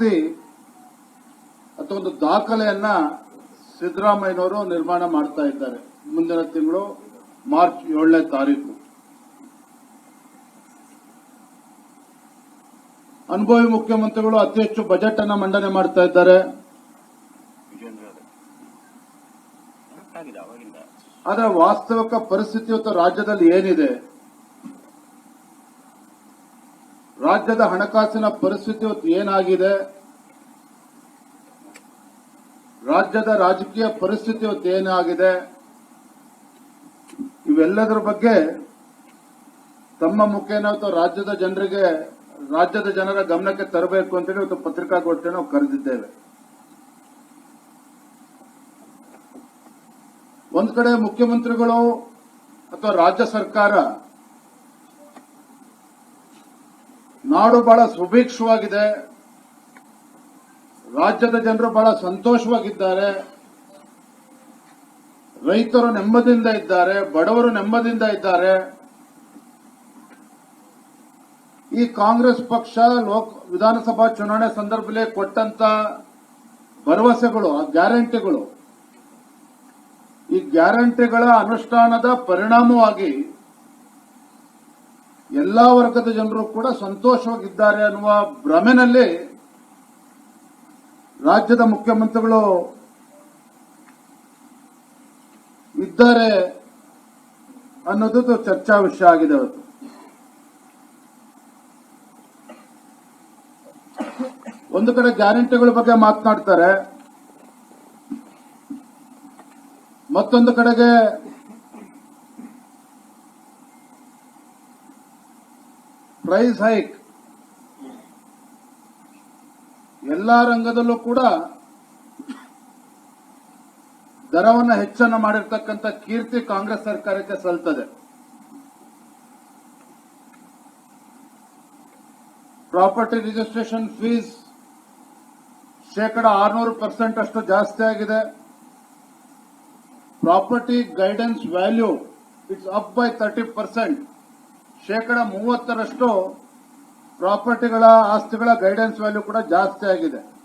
ಕೀರ್ತಿ ಅಥವಾ ಒಂದು ದಾಖಲೆಯನ್ನ ಸಿದ್ದರಾಮಯ್ಯನವರು ನಿರ್ಮಾಣ ಮಾಡ್ತಾ ಇದ್ದಾರೆ. ಮುಂದಿನ ತಿಂಗಳು ಮಾರ್ಚ್ ಏಳನೇ ತಾರೀಕು. ಅನುಭವಿ ಮುಖ್ಯಮಂತ್ರಿಗಳು ಅತಿ ಹೆಚ್ಚು ಬಜೆಟ್ ಅನ್ನ ಮಂಡನೆ ಮಾಡ್ತಾ ಇದ್ದಾರೆ. ಆದರೆ ವಾಸ್ತವಿಕ ಪರಿಸ್ಥಿತಿ ಇವತ್ತು ರಾಜ್ಯದಲ್ಲಿ ಏನಿದೆ? ರಾಜ್ಯದ ಹಣಕಾಸಿನ ಪರಿಸ್ಥಿತಿ ಇವತ್ತು ಏನಾಗಿದೆ? ರಾಜ್ಯದ ರಾಜಕೀಯ ಪರಿಸ್ಥಿತಿ ಇವತ್ತು ಏನಾಗಿದೆ? ಇವೆಲ್ಲದರ ಬಗ್ಗೆ ತಮ್ಮ ಮುಖೇನ ಇವತ್ತು ರಾಜ್ಯದ ಜನರಿಗೆ, ರಾಜ್ಯದ ಜನರ ಗಮನಕ್ಕೆ ತರಬೇಕು ಅಂತೇಳಿ ಇವತ್ತು ಪತ್ರಿಕಾಗೋಷ್ಠಿಯನ್ನು ನಾವು ಕರೆದಿದ್ದೇವೆ. ಒಂದು ಕಡೆ ಮುಖ್ಯಮಂತ್ರಿಗಳು ಅಥವಾ ರಾಜ್ಯ ಸರ್ಕಾರ ನಾಡು ಬಹಳ ಸುಭಿಕ್ಷವಾಗಿದೆ. ರಾಜ್ಯದ ಜನರು ಬಹಳ ಸಂತೋಷವಾಗಿದ್ದಾರೆ. ರೈತರು ನೆಮ್ಮದಿಯಿಂದ ಇದ್ದಾರೆ, ಬಡವರು ನೆಮ್ಮದಿಯಿಂದ ಇದ್ದಾರೆ. ಈ ಕಾಂಗ್ರೆಸ್ ಪಕ್ಷ ಲೋಕ್, ವಿಧಾನಸಭಾ ಚುನಾವಣೆ ಸಂದರ್ಭದಲ್ಲಿ ಕೊಟ್ಟಂತ ಭರವಸೆಗಳು, ಆ ಗ್ಯಾರಂಟಿಗಳು, ಈ ಗ್ಯಾರಂಟಿಗಳ ಅನುಷ್ಠಾನದ ಪರಿಣಾಮವಾಗಿ ಎಲ್ಲಾ ವರ್ಗದ ಜನರು ಕೂಡ ಸಂತೋಷವಾಗಿದ್ದಾರೆ ಅನ್ನುವ ಭ್ರಮೆನಲ್ಲಿ ರಾಜ್ಯದ ಮುಖ್ಯಮಂತ್ರಿಗಳು ಇದ್ದಾರೆ ಅನ್ನೋದು ಚರ್ಚಾ ವಿಷಯ ಆಗಿದೆ ಅವತ್ತು. ಒಂದು ಕಡೆ ಗ್ಯಾರಂಟಿಗಳ ಬಗ್ಗೆ ಮಾತನಾಡ್ತಾರೆ. ಮತ್ತೊಂದು ಕಡೆಗೆ ಪ್ರೈಸ್ ಹೈಕ್. ಎಲ್ಲಾ ರಂಗದಲ್ಲೂ ಕೂಡ ದರವನ್ನು ಹೆಚ್ಚನ್ನು ಮಾಡಿರ್ತಕ್ಕಂಥ ಕೀರ್ತಿ ಕಾಂಗ್ರೆಸ್ ಸರ್ಕಾರಕ್ಕೆ ಸಲ್ತದೆ. ಪ್ರಾಪರ್ಟಿ ರಿಜಿಸ್ಟ್ರೇಷನ್ ಫೀಸ್ ಶೇಕಡ ಆರ್ನೂರು ಪರ್ಸೆಂಟ್ ಅಷ್ಟು ಜಾಸ್ತಿ ಆಗಿದೆ. Property guidance value it's up by thirty percent. ಶೇಕಡ ಮೂವತ್ತರಷ್ಟು ಪ್ರಾಪರ್ಟಿಗಳ ಆಸ್ತಿಗಳ ಗೈಡೆನ್ಸ್ ವ್ಯಾಲ್ಯೂ ಕೂಡ ಜಾಸ್ತಿ ಆಗಿದೆ.